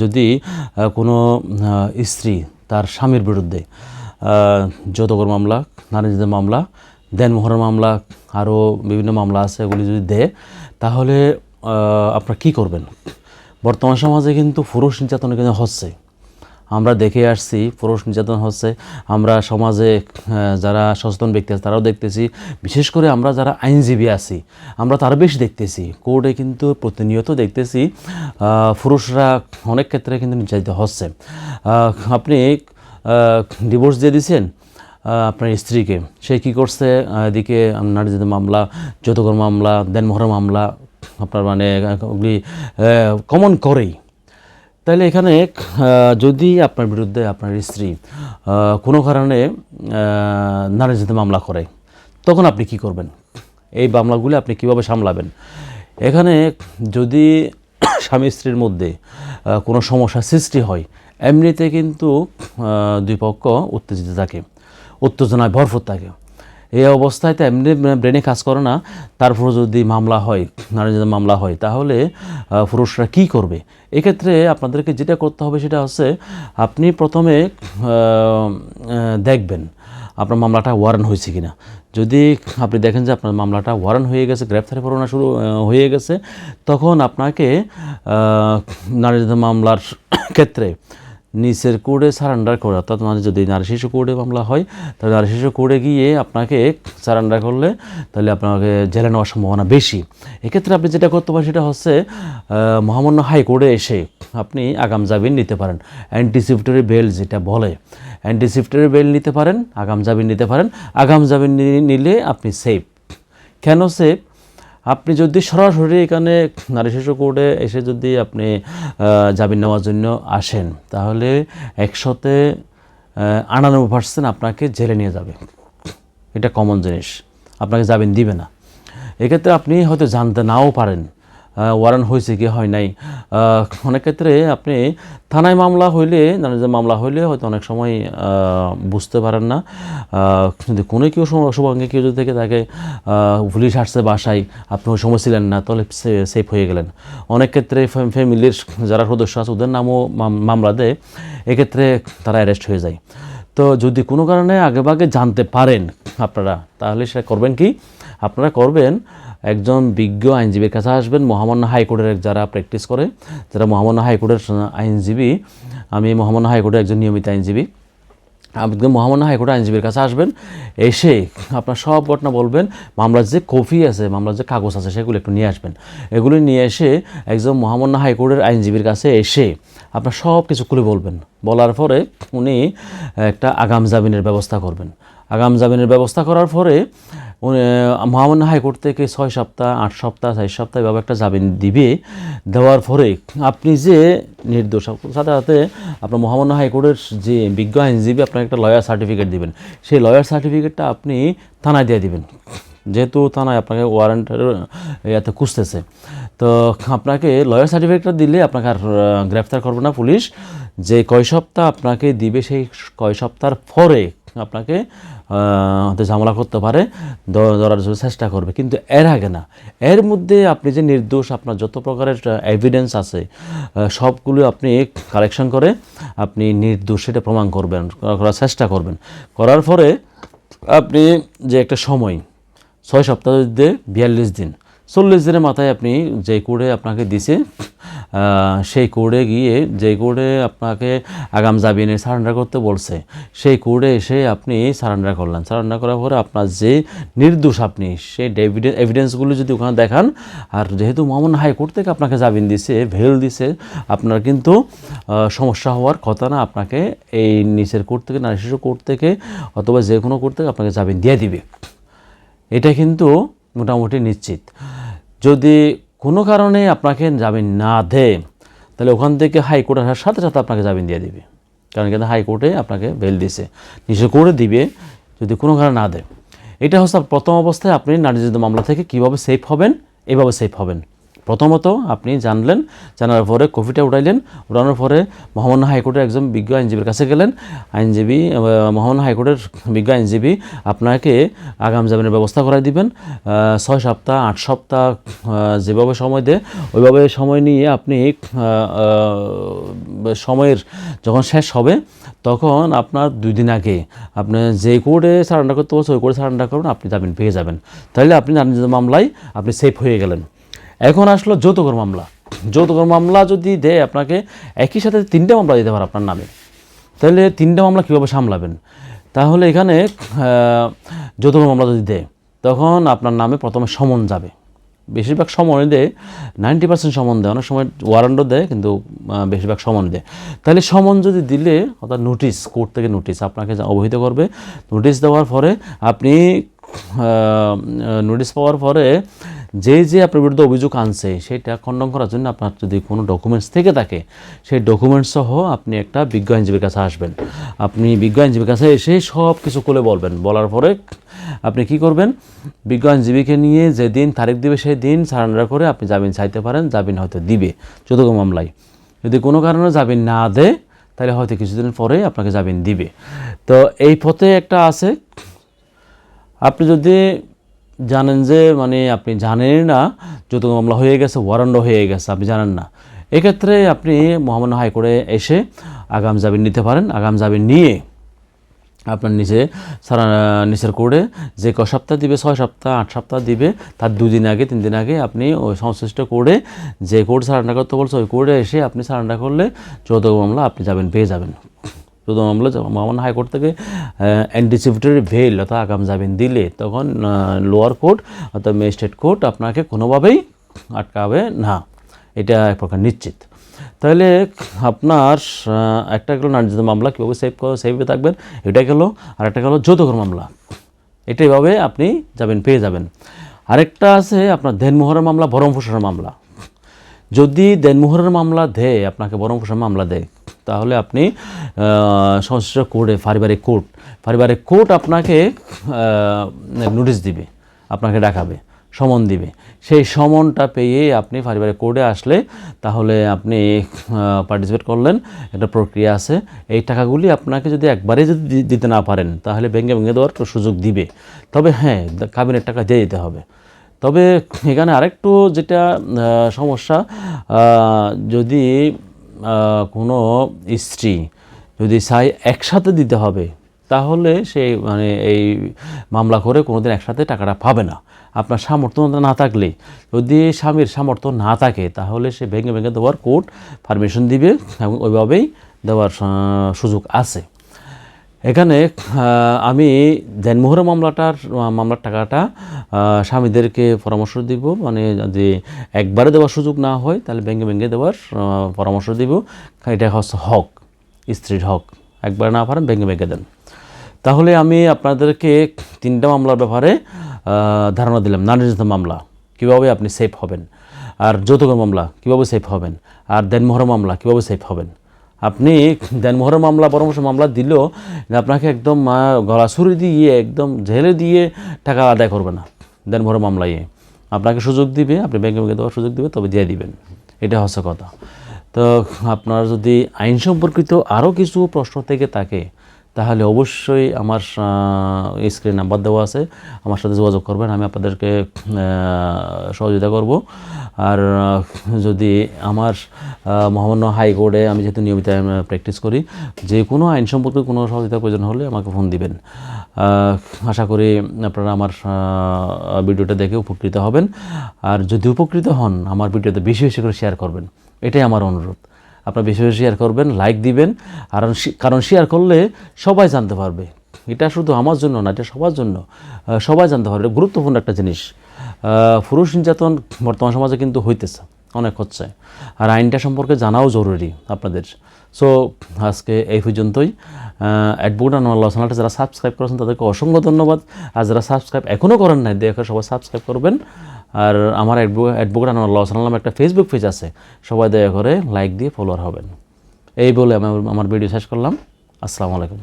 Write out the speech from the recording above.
যদি কোনো স্ত্রী তার স্বামীর বিরুদ্ধে যৌতকর মামলা নারীদের মামলা দেনমোহরের মামলা আরও বিভিন্ন মামলা আছে, এগুলি যদি দেয়, তাহলে আপনারা কী করবেন? বর্তমান সমাজে কিন্তু পুরুষ নির্যাতন কিন্তু হচ্ছে। আমরা দেখে আসছি, পুরুষ নির্যাতন হচ্ছে। আমরা সমাজে যারা সচেতন ব্যক্তি আছে, তারাও দেখতেছি। বিশেষ করে আমরা যারা আইনজীবী আছি, আমরা তার বেশি দেখতেছি। কোর্টে কিন্তু প্রতিনিয়ত দেখতেছি পুরুষরা অনেক ক্ষেত্রে কিন্তু নির্যাতিত হচ্ছে। আপনি ডিভোর্স দিয়ে দিয়েছেন আপনার স্ত্রীকে, সে কি করছে? এদিকে নারীদের মামলা যৌতুকের মামলা, দেনমোহরের মামলা, আপনার মানে কমন করেই। তাহলে এখানে যদি আপনার বিরুদ্ধে আপনার স্ত্রী কোনো কারণে নারী নারীজিতে মামলা করে, তখন আপনি কি করবেন? এই মামলাগুলি আপনি কীভাবে সামলাবেন? এখানে যদি স্বামী স্ত্রীর মধ্যে কোনো সমস্যা সৃষ্টি হয়, এমনিতে কিন্তু দুই পক্ষ উত্তেজিত থাকে, উত্তেজনায় ভরপুর থাকে। এই অবস্থায় তো এমনি ব্রেনে কাজ করে না তারপর যদি মামলা হয় নারীদের মামলা হয়, তাহলে পুরুষরা কি করবে? এক্ষেত্রে আপনাদেরকে যেটা করতে হবে সেটা হচ্ছে, আপনি প্রথমে দেখবেন আপনার মামলাটা ওয়ারেন্ট হয়েছে কিনা। যদি আপনি দেখেন যে আপনার মামলাটা ওয়ারেন্ট হয়ে গেছে, গ্রেপ্তারি পরোয়ানা শুরু হয়ে গেছে, তখন আপনাকে নারীদের মামলার ক্ষেত্রে নিচের কোর্টে সারেন্ডার করে, অর্থাৎ মানে যদি নারী শিশু কোর্টে মামলা হয়, তাহলে নারী শিশু কোর্টে গিয়ে আপনাকে সারেন্ডার করলে, তাহলে আপনাকে জেলে নেওয়ার সম্ভাবনা বেশি। এক্ষেত্রে আপনি যেটা করতে পারেন, সেটা হচ্ছে মহামান্য হাইকোর্টে এসে আপনি আগাম জামিন নিতে পারেন। অ্যান্টিসিপটরি বেল যেটা বলে অ্যান্টিসিপটরি বেল নিতে পারেন, আগাম জামিন নিতে পারেন। আগাম জামিন নিলে আপনি সেফ কেন সেফ আপনি যদি সরাসরি এখানে নারী শিশু কোর্টে এসে যদি আপনি জামিন নেওয়ার জন্য আসেন, তাহলে একশোতে আটানব্বই পার্সেন্ট আপনাকে জেলে নিয়ে যাবে। এটা কমন জিনিস। আপনাকে জামিন দিবে না। এক্ষেত্রে আপনি হয়তো জানতে নাও পারেন ওয়ারেন্ট হয়েছে কি, হয় নাই। অনেক ক্ষেত্রে আপনি থানায় মামলা হইলে নারীদের মামলা হইলে হয়তো অনেক সময় বুঝতে পারেন না। যদি কোনো কেউ শুভাঙ্গে কেউ যদি থেকে তাকে পুলিশ আসছে বাসায়, আপনি ওই সময় ছিলেন না, তাহলে সেফ হয়ে গেলেন। অনেক ক্ষেত্রে ফ্যামিলির যারা সদস্য আছে, ওদের নামও মামলা দেয়, এক্ষেত্রে তারা অ্যারেস্ট হয়ে যায়। তো যদি কোনো কারণে আগেভাগে জানতে পারেন আপনারা, তাহলে সেটা করবেন কি? আপনারা করবেন একজন বিজ্ঞ আইনজীবীর কাছে আসবেন, মহামান্য হাইকোর্টের যারা প্র্যাকটিস করে, যারা মহামান্য হাইকোর্টের আইনজীবী, আমি মহামান্য হাইকোর্টের একজন নিয়মিত আইনজীবী। আপনি মহামান্য হাইকোর্টের আইনজীবীর কাছে আসবেন, এসে আপনার সব ঘটনা বলবেন, মামলার যে কপি আছে, মামলার যে কাগজ আছে, সেগুলো একটু নিয়ে আসবেন। এগুলো নিয়ে এসে একজন মহামান্য হাইকোর্টের আইনজীবীর কাছে এসে আপনার সব কিছু খুলে বলবেন। বলার পরে উনি একটা আগাম জামিনের ব্যবস্থা করবেন। আগাম জামিনের ব্যবস্থা করার পরে মহামান্য হাইকোর্ট থেকে ছয় সপ্তাহ, আট সপ্তাহ চার সপ্তাহ এভাবে একটা জামিন দিবে, দেওয়ার পরে আপনি যে নির্দোষ, সাথে সাথে আপনার মহামান্য হাইকোর্টের যে বিজ্ঞ আইনজীবী আপনাকে একটা লয়ার সার্টিফিকেট দিবেন, সেই লয়ার সার্টিফিকেটটা আপনি থানায় দিয়ে দিবেন, যেহেতু থানায় আপনাকে ওয়ারেন্টের ইয়াতে খুঁজতেছে। তো আপনাকে লয়ার সার্টিফিকেটটা দিলে আপনাকে আর গ্রেফতার করবে না পুলিশ, যে কয় সপ্তাহ আপনাকে দিবে সেই কয় সপ্তাহের পরে আপনাকে ঝামেলা করতে পারে ধরার জন্য চেষ্টা করবে। কিন্তু এর আগে না, এর মধ্যে আপনি যে নির্দোষ, আপনার যত প্রকারের এভিডেন্স আছে সবগুলো আপনি কালেকশন করে আপনি নির্দোষ সেটা প্রমাণ করবেন, করার চেষ্টা করবেন। করার পরে আপনি যে একটা সময়, ছয় সপ্তাহ দিয়ে বিয়াল্লিশ দিন, চল্লিশ দিনের মাথায় আপনি যে কোডে আপনাকে দিছে সেই কোডে গিয়ে যে কোডে আপনাকে আগাম জামিনে সারেন্ডার করতে বলছে, সেই কোডে এসে আপনি সারেন্ডার করলেন। সারেন্ডার করার পরে আপনার যে নির্দোষ আপনি, সেই এভিডেন্সগুলো যদি ওখানে দেখান, আর যেহেতু মোহাম্মদ হাইকোর্ট থেকে আপনাকে জামিন দিছে ভেল দিছে, আপনার কিন্তু সমস্যা হওয়ার কথা না, আপনাকে এই নিচের কোর্ট থেকে, নারী শিশু কোর্ট থেকে, অথবা যে কোনো কোর্ট থেকে আপনাকে জামিন দিয়ে দিবে। এটা কিন্তু মোটামুটি নিশ্চিত। যদি কোনো কারণে আপনাকে জামিন না দেয় তাহলে ওখান থেকে হাইকোর্ট আসার সাথে সাথে আপনাকে জামিন দিয়ে দিবে। কারণ কিন্তু হাইকোর্টে আপনাকে বেল দিছে নিজে করে দিবে যদি কোনো কারণে না দেয় এটা হচ্ছে প্রথম অবস্থায় আপনি নারী মামলা থেকে কীভাবে সেফ হবেন, এভাবে সেফ হবেন। প্রথমত আপনি জানলেন, জানার পরে কপিটা উঠাইলেন, উঠানোর পরে মহামান্য হাইকোর্টের একজন বিজ্ঞ আইনজীবীর কাছে গেলেন। আইনজীবী মহামান্য হাইকোর্টের বিজ্ঞ আইনজীবী আপনাকে আগাম জামিনের ব্যবস্থা করে দিবেন। ছয় সপ্তাহ, আট সপ্তাহ যেভাবে সময় দেয়, ওইভাবে সময় নিয়ে আপনি সময়ের যখন শেষ হবে, তখন আপনার দুই দিন আগে আপনি যে কোর্টে সারেন্ডার করতে বলছে ওই কোর্টে সারেন্ডার করবেন আপনি জামিন পেয়ে যাবেন। তাহলে আপনি মামলায় আপনি সেফ হয়ে গেলেন। এখন আসলো যৌতুকর মামলা। যৌতুকর মামলা যদি দেয় আপনাকে, একই সাথে তিনটে মামলা দিতে পারে আপনার নামে। তাহলে তিনটে মামলা কীভাবে সামলাবেন? তাহলে এখানে যৌতুকর মামলা যদি দেয়, তখন আপনার নামে প্রথমে সমন যাবে। বেশিরভাগ সমন দেয়, নাইনটি পার্সেন্ট সমন দেয়। অনেক সময় ওয়ারেন্টও দেয়, কিন্তু বেশিরভাগ সমন দেয়। তাহলে সমন যদি দিলে, অর্থাৎ নোটিশ কোর্ট থেকে নোটিশ আপনাকে অবহিত করবে নোটিশ দেওয়ার পরে আপনি নোটিশ পাওয়ার পরে যে যে আপনার বিরুদ্ধে অভিযোগ আনছে, সেটা খণ্ডন করার জন্য আপনার যদি কোনো ডকুমেন্টস থেকে থাকে, সেই ডকুমেন্টস সহ আপনি একটা বিজ্ঞ আইনজীবীর কাছে আসবেন। আপনি বিজ্ঞ আইনজীবীর কাছে এসে সব কিছু খুলে বলবেন। বলার পরে আপনি কি করবেন? বিজ্ঞ আইনজীবীকে নিয়ে যেদিন তারিখ দিবে সেই দিন সারেন্ডার করে আপনি জামিন চাইতে পারেন। জামিন হয়তো দিবে চতুর্থ মামলায়। যদি কোনো কারণে জামিন না দেয়, তাহলে হয়তো কিছুদিন পরে আপনাকে জামিন দিবে। তো এই পথে একটা আছে। আপনি যদি জানেন যে মানে আপনি জানেনই না, যৌতুক মামলা হয়ে গেছে ওয়ারান্ড হয়ে গেছে, আপনি জানেন না। এক্ষেত্রে আপনি মহামান্য হাইকোর্টে এসে আগাম জামিন নিতে পারেন। আগাম জামিন নিয়ে আপনার নিচে সারা নিচের কোর্টে যে ক সপ্তাহ দিবে, ছয় সপ্তাহ, আট সপ্তাহ দিবে, তার দুদিন আগে, তিন দিন আগে আপনি ওই সংশ্লিষ্ট কোর্টে যে কোর্ট সারেন্ডার করতে বলছে, ওই কোর্টে এসে আপনি সারেন্ডার করলে যৌতুক মামলা আপনি যাবেন পেয়ে যাবেন। যৌতুক মামলা মামলা হাইকোর্ট থেকে অ্যান্টিসিপেটরি ভেল অর্থাৎ আগাম জামিন দিলে, তখন লোয়ার কোর্ট অর্থাৎ ম্যাজিস্ট্রেট কোর্ট আপনাকে কোনোভাবেই আটকাবে না। এটা এক প্রকার নিশ্চিত। তাহলে আপনার একটা গেলো নার্জিত মামলা কীভাবে সেভ সেভে থাকবেন, এটা গেল, আর একটা গেলো যৌতুকর মামলা। এটাইভাবে আপনি যাবেন পেয়ে যাবেন। আরেকটা আছে আপনার দেনমোহরের মামলা বরম মামলা। যদি দেনমোহরের মামলা দেয়, আপনাকে বরম ফসলের মামলা দেয়, তাহলে আপনি সংশ্লিষ্ট কোর্টে, পারিবারিক কোর্ট পারিবারিক কোর্ট আপনাকে নোটিশ দিবে, আপনাকে ডাকাবে, সমন দিবে। সেই সমনটা পেয়ে আপনি পারিবারিক কোর্টে আসলে তাহলে আপনি পার্টিসিপেট করলেন, একটা প্রক্রিয়া আছে। এই টাকাগুলি আপনাকে যদি একবারে যদি দিতে না পারেন, তাহলে ভেঙে ভেঙে দেওয়ার সুযোগ দিবে। তবে হ্যাঁ কাবিনের টাকা দিয়ে দিতে হবে। তবে এখানে আরেকটু যেটা সমস্যা যদি কোনো স্ত্রী যদি চাই একসাথে দিতে হবে, তাহলে সে মানে এই মামলা করে কোনোদিন একসাথে টাকাটা পাবে না। আপনার সামর্থ্য না থাকলে, যদি স্বামীর সামর্থ্য না থাকে, তাহলে সে ভেঙে ভেঙে দেওয়ার কোর্ট পারমিশন দিবে এবং ওইভাবেই দেওয়ার সুযোগ আছে। এখানে আমি দেনমোহর মামলাটার মামলার টাকাটা স্বামীদেরকে পরামর্শ দিব। মানে যদি একবারে দেওয়ার সুযোগ না হয়, তাহলে ভেঙে ভেঙে দেওয়ার পরামর্শ দিব। এটা হচ্ছে হক, স্ত্রীর হক। একবার না পারেন, ভেঙে ভেঙে দেন। তাহলে আমি আপনাদেরকে তিনটা মামলার ব্যাপারে ধারণা দিলাম। নারী মামলা, কীভাবে আপনি সেফ হবেন? আর যৌতুক মামলা, কীভাবে সেফ হবেন? আর দেনমোহর মামলা, কীভাবে সেফ হবেন? আপনি দেনমোহরের মামলা, পরামর্শ মামলা দিলেও আপনাকে একদম গলা ছুরি দিয়ে, একদম ঝেলে দিয়ে টাকা আদায় করবে না। দেনমোহরের মামলায় আপনাকে সুযোগ দিবে, আপনি ব্যাংকে ব্যাংকে দেওয়ার সুযোগ দিবে, তবে দিয়ে দিবেন। এটা হচ্ছে কথা। তো আপনার যদি আইন সম্পর্কিত আরও কিছু প্রশ্ন থেকে থাকে, তাহলে অবশ্যই আমার স্ক্রিন নাম্বার দেওয়া আছে। আমার সাথে যোগাযোগ করবেন, আমি আপনাদেরকে সহযোগিতা করব। আর যদি আমার মহামান্য হাইকোর্টে আমি যেহেতু নিয়মিত প্র্যাকটিস করি, যে কোনো আইন সম্পর্কে কোনো সহযোগিতার প্রয়োজন হলে আমাকে ফোন দিবেন। আশা করি আপনারা আমার ভিডিওটা দেখে উপকৃত হবেন। আর যদি উপকৃত হন, আমার ভিডিওতে বেশি বেশি করে শেয়ার করবেন। এটাই আমার অনুরোধ। আপনারা বেশি বেশি শেয়ার করবেন লাইক দিবেন, আর কারণ শেয়ার করলে সবাই জানতে পারবে। এটা শুধু আমার জন্য না, এটা সবার জন্য। সবাই জানতে পারবে। গুরুত্বপূর্ণ একটা জিনিস। পুরুষ নির্যাতন বর্তমান সমাজে কিন্তু হইতেছে, অনেক হচ্ছে। আর আইনটা সম্পর্কে জানাও জরুরি আপনাদের। সো আজকে এই পর্যন্তই। অ্যাডভোকেট আনোয়াল্লাহ চ্যানেলটা যারা সাবস্ক্রাইব করেছেন, তাদেরকে অসংখ্য ধন্যবাদ। আর যারা সাবস্ক্রাইব এখনও করেন নাই দেখে সবাই সাবস্ক্রাইব করবেন। আর আমার অ্যাডভোকেট আনোয়াল্লাহ সাল্লাম একটা ফেসবুক পেজ আছে, সবাই দয়া করে লাইক দিয়ে ফলোয়ার হবেন। এই বলে আমি আমার ভিডিও শেষ করলাম। আসসালামু আলাইকুম।